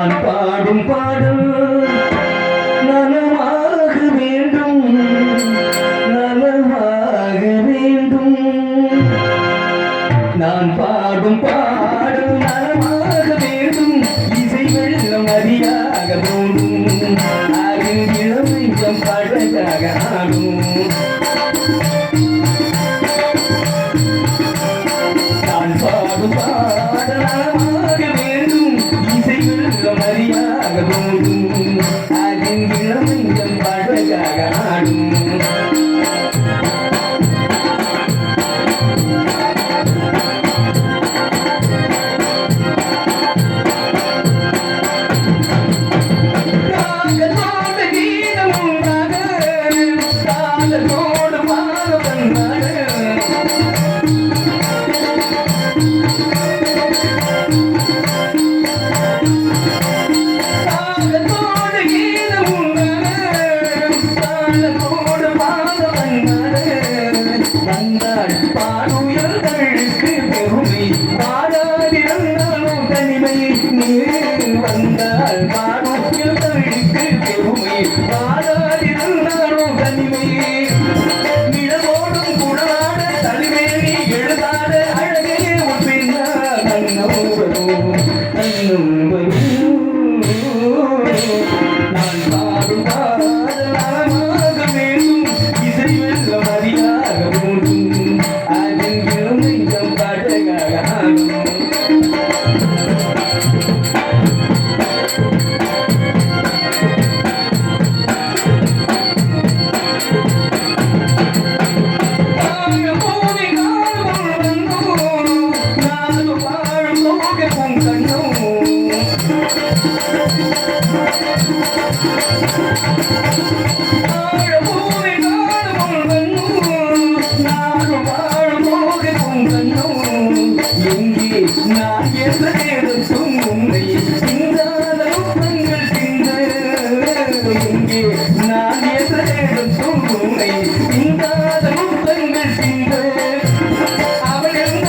நான் பாடும் பாடல் I don't. I didn't. வந்தால் மானுயில் தழுக்கு பெருமை வாழாதிருந்தாலும் தனிமை நிலமோடும் குணாட தனிமேனி எழுதாத அழகே உன் பின்னால் அண்ணம் வரும் அண்ணம் நான் எந்த நேரத்தும் உன்னை சிந்தாதலும் தங்கள் சிந்தனை இங்கே நான் எந்த நேரத்தும் உன்னை சிந்தாதலும் தங்கள் சிந்தனை அவள் எந்த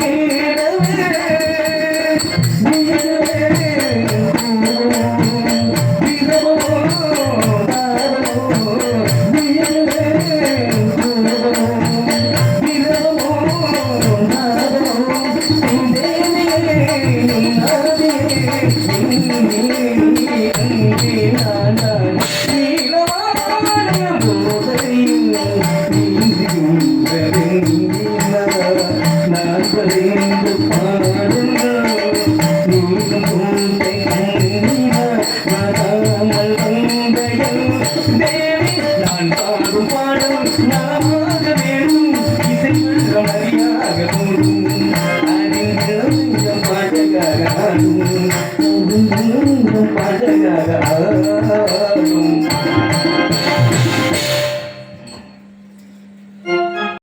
Nada puedo cambiar, y se encuentra